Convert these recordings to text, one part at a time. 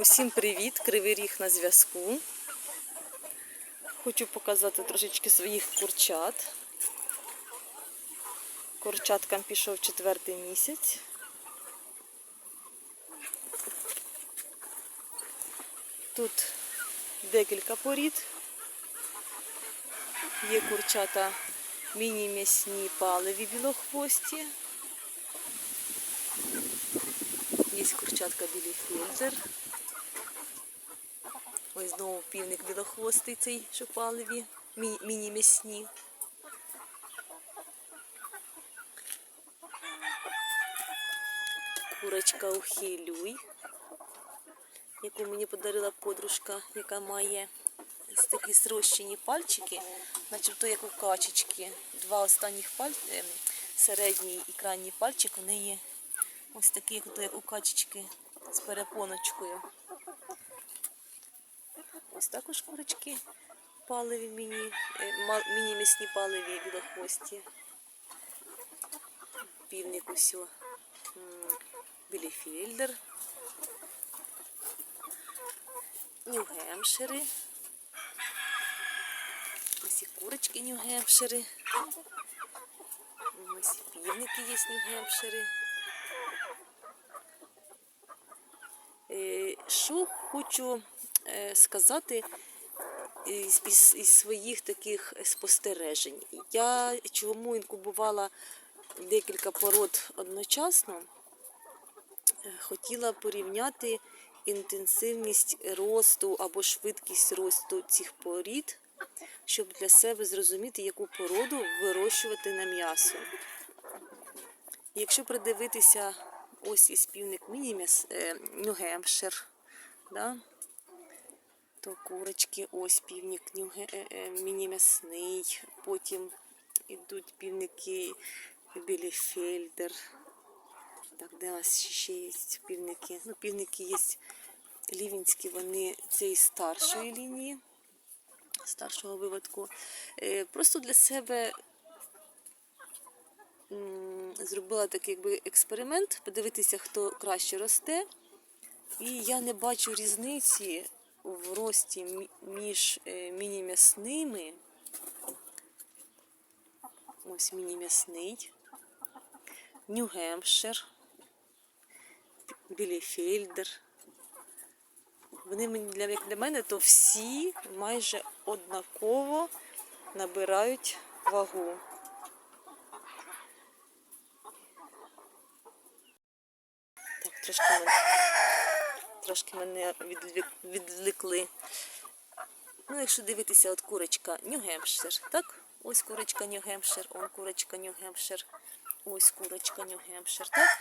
Усім привіт! Кривий ріг на зв'язку. Хочу показати трошечки своїх курчат. Курчаткам пішов четвертий місяць. Тут декілька порід. Є курчата міні-м'ясні паливі білохвості. Є курчатка білий фільтр. Ось знову півник білохвостий цей шопалеві, мі- міні-м'ясні. Курочка ухилюй, яку мені подарила подружка, яка має ось такі срощені пальчики, начебто як у качечки. Два останніх паль... ем, середній і крайній пальчик у неї ось як як у качечки з перепоночкою. Ось також курочки паливі міні, е, ма- міні-місні паливі білохвості. Півник усьо. Біліфільдер. Нью-Гемпшири. Ось і курочки Нью-Гемпшири. Ось півники є Нью-Гемпшири. Е, Що хочу сказати із, із, із своїх таких спостережень. Я чому інкубувала декілька пород одночасно, е, хотіла порівняти інтенсивність росту або швидкість росту цих порід, щоб для себе зрозуміти, яку породу вирощувати на м'ясо. Якщо придивитися ось із півник мініміс Нью-Гемпшир, да? То курочки, ось півник е, е, мінімісний, потім йдуть півники Біліфельдер. Так, де у нас ще є півники? Ну, півники є лівінські, вони цієї старшої лінії, старшого виводку. Е, Просто для себе зробила такий якби експеримент, подивитися, хто краще росте. І я не бачу різниці в рості між е, міні-м'ясними. Ось міні-м'ясний, Нью-Гемпшир, Біліфельдер. Вони для, як для мене, то всі майже однаково набирають вагу. Так, трошки трошки мене відвлекли. Ну, якщо дивитися, от курочка Нью-Гемпшир, так? Ось курочка Нью-Гемпшир, он курочка Нью-Гемпшир, ось курочка Нью-Гемпшир, так?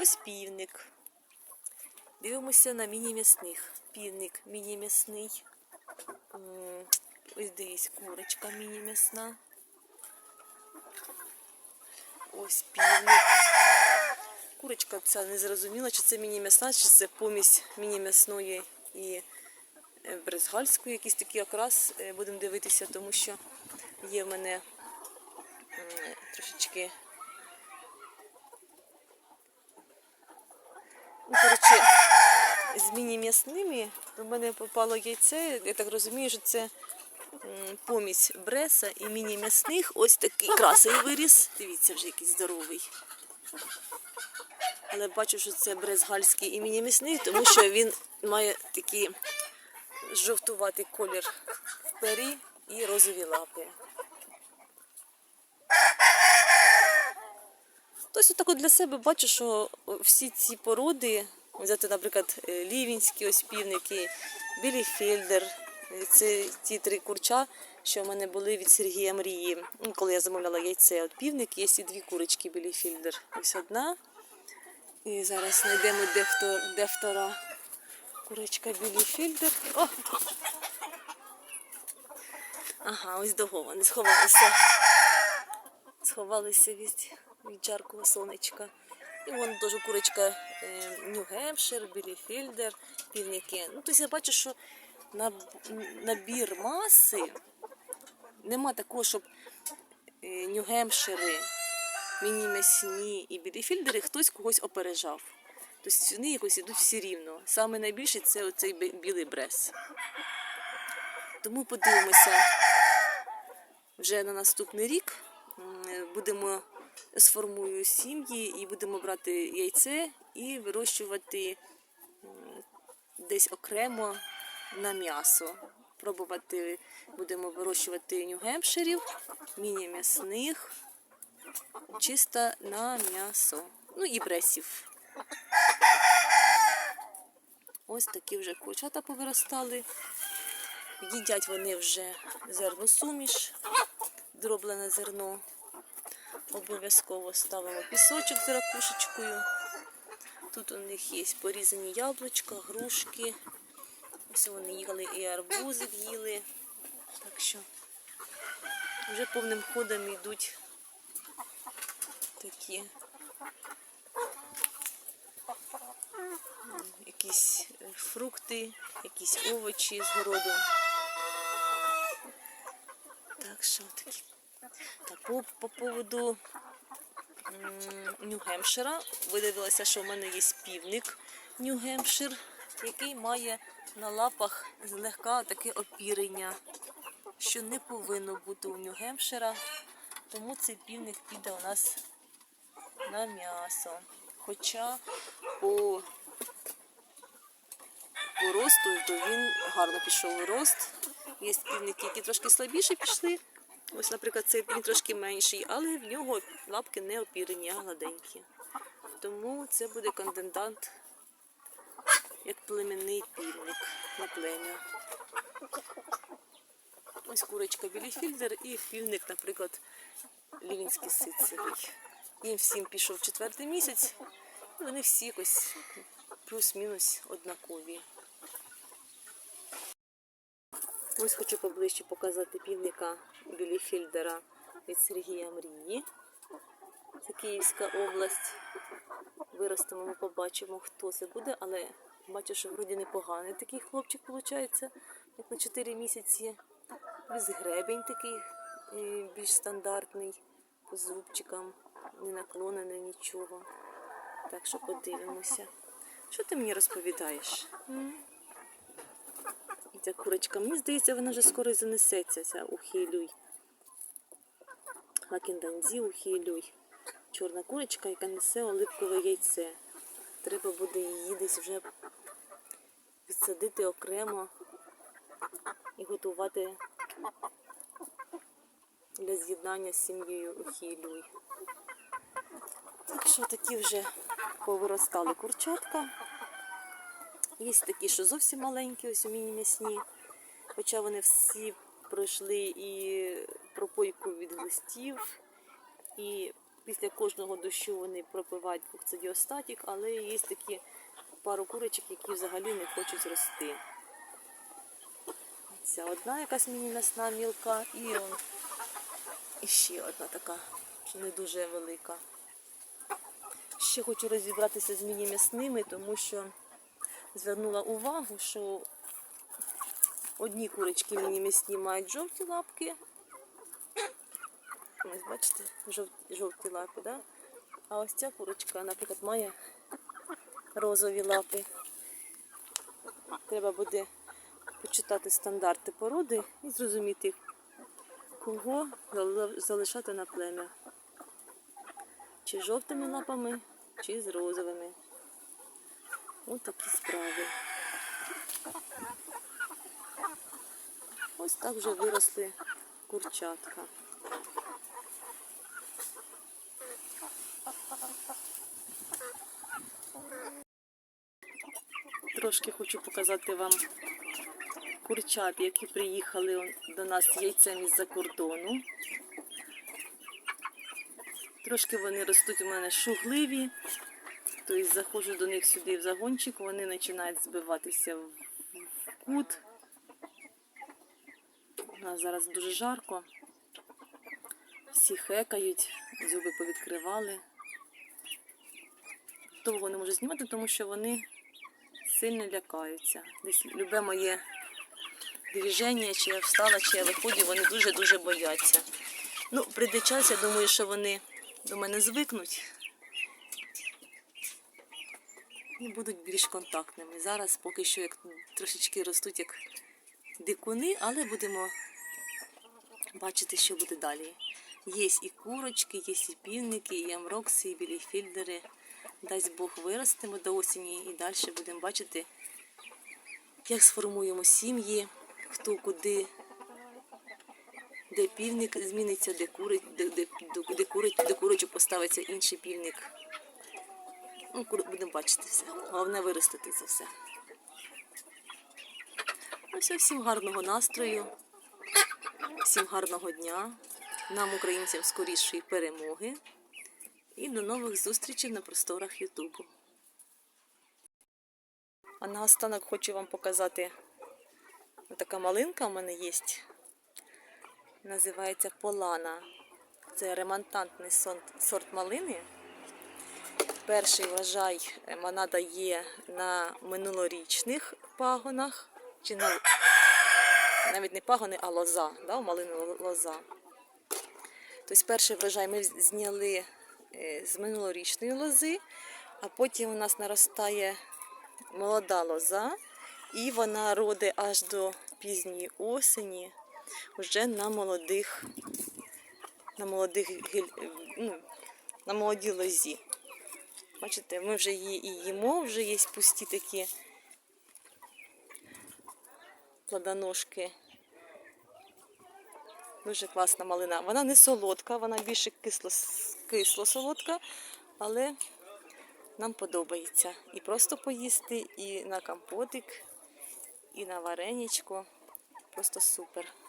Ось півник. Дивимося на міні-м'ясних. Півник міні-м'ясний. Ось дивись, курочка міні-м'ясна. Ось півник. Курочка ця не зрозуміла, чи це міні-м'ясна, чи це помість міні-м'ясної і е, брезгальської. Якийсь такий окрас е, будемо дивитися, тому що є в мене трошечки. Ну, коротше, з міні-м'ясними до мене попало яйце. Я так розумію, що це помість бреса і міні-м'ясних. Ось такий красий виріс. Дивіться, вже якийсь здоровий. Але бачу, що це брезгальський і міні-м'ясний, тому що він має такий жовтуватий колір в пері і розові лапи. Тобто отак от для себе бачу, що всі ці породи, взяти, наприклад, е, лівінські ось півники, е, це ті три курча, що в мене були від Сергія Мрії. Ну, Коли я замовляла яйце, от півник, є і дві курочки біліфельдер. Ось одна. І зараз знайдемо де, хто, де втора курочка біліфельдер. О! Ага, ось вони сховалися. Сховалися від, від жаркого сонечка. І вон теж курочка е, Нью-Гемпшир, Біліфільдер, півники. Ну, тобто я бачу, що набір маси нема такого, щоб е, Нью-Гемпшири, міні-м'ясні і біліфільдери хтось когось опережав. Тобто вони якось ідуть всі рівно. Саме найбільше це оцей білий брес. Тому подивимося вже на наступний рік. Будемо сформую сім'ї і будемо брати яйце і вирощувати десь окремо на м'ясо. Пробувати будемо вирощувати нюгемширів, міні-м'ясних, чисто на м'ясо. Ну і бресів. Ось такі вже курчата повиростали. Їдять вони вже зерносуміш, дроблене зерно. Обов'язково ставимо пісочок з ракушечкою. Тут у них є порізані яблучка, грушки. Ось вони їли і арбузи їли. Так що вже повним ходом йдуть такі якісь е, фрукти, якісь овочі з городу. Так що такі. Так, по, по поводу Нью-Гемпшира виявилося, що в мене є півник Нью-Гемпшир, який має на лапах злегка таке опірення, що не повинно бути у Нью-Гемпшира, тому цей півник піде у нас на м'ясо. Хоча по, по росту то він гарно пішов у рост. Є півники, які трошки слабіше пішли. Ось, наприклад, цей він трошки менший, але в нього лапки не опірені, а гладенькі. Тому це буде кондендант як племінний півник на плем'я. Ось курочка біліфільдер і півник, наприклад, лівінський ситцевий. Їм всім пішов четвертий місяць, і вони всі якось плюс-мінус однакові. Ось хочу поближче показати півника біліфільдера від Сергія Мрії. Це Київська область. Виростемо, ми побачимо, хто це буде, але бачу, що вроді непоганий такий хлопчик виходить, як на 4 місяці. Віз гребень такий е, більш стандартний, по зубчикам, не наклонений нічого. Так що подивимося. Що ти мені розповідаєш? І ця курочка, мені здається, вона вже скоро занесеться, ця ухилюй. Хакінданзі ухилюй. Чорна курочка, яка несе оливкове яйце. Треба буде її десь вже підсадити окремо і готувати для з'єднання з сім'єю ухилюй. Так що такі вже повиростали курчатка. Є такі, що зовсім маленькі, ось у міні-м'ясні. Хоча вони всі пройшли і пропойку від глистів, і після кожного дощу вони пропивають кокцидіостатік, але є такі пару курочок, які взагалі не хочуть рости. Ця одна якась міні-м'ясна мілка, і, і ще одна така, що не дуже велика. Ще хочу розібратися з міні-м'ясними, тому що звернула увагу, що одні курочки міні-м'ясні мають жовті лапки. Ось бачите, жовті, жовті лапи, да? а ось ця курочка, наприклад, має розові лапи. Треба буде почитати стандарти породи і зрозуміти, кого залишати на плем'я. Чи жовтими лапами, чи з розовими. Ось такі справи. Ось так вже виросли курчатка. Трошки хочу показати вам курчат, які приїхали до нас яйцем із-за кордону. Трошки вони ростуть у мене шугливі. Тобто заходжу до них сюди в загончик, вони починають збиватися в кут. У нас зараз дуже жарко. Всі хекають, зуби повідкривали. Довго не можу знімати, тому що вони сильно лякаються. Десь любе моє движення, чи я встала, чи я виходжу, вони дуже-дуже бояться. Ну, прийде час, я думаю, що вони до мене звикнуть. і будуть більш контактними. Зараз поки що як трошечки ростуть як дикуни, але будемо бачити, що буде далі. Є і курочки, є і півники, і амрокси, і білі фільдери. Дасть Бог виростемо до осені і далі будемо бачити, як сформуємо сім'ї, хто куди, де півник зміниться, де, кури, де, де, де, де, кури, де курочок поставиться інший півник. Ну, будемо бачити все. Головне виростити це все. Ну все, всім гарного настрою, всім гарного дня. Нам, українцям, скорішої перемоги. І до нових зустрічей на просторах Ютубу. А наостанок хочу вам показати така малинка у мене є. Називається Полана. Це ремонтантний сорт малини. Перший врожай вона дає на минулорічних пагонах, чи на навіть не пагони, а лоза. Да, у малини лоза. Тобто перший врожай ми зняли з минулорічної лози, а потім у нас наростає молода лоза, і вона родить аж до пізньої осені вже на молодих, на молодих ну, на молодій лозі. Бачите, ми вже її і їмо, вже є пусті такі плодоножки. Дуже класна малина. Вона не солодка, вона більше кисло, солодка, але нам подобається. І просто поїсти, і на компотик, і на вареничко. Просто супер.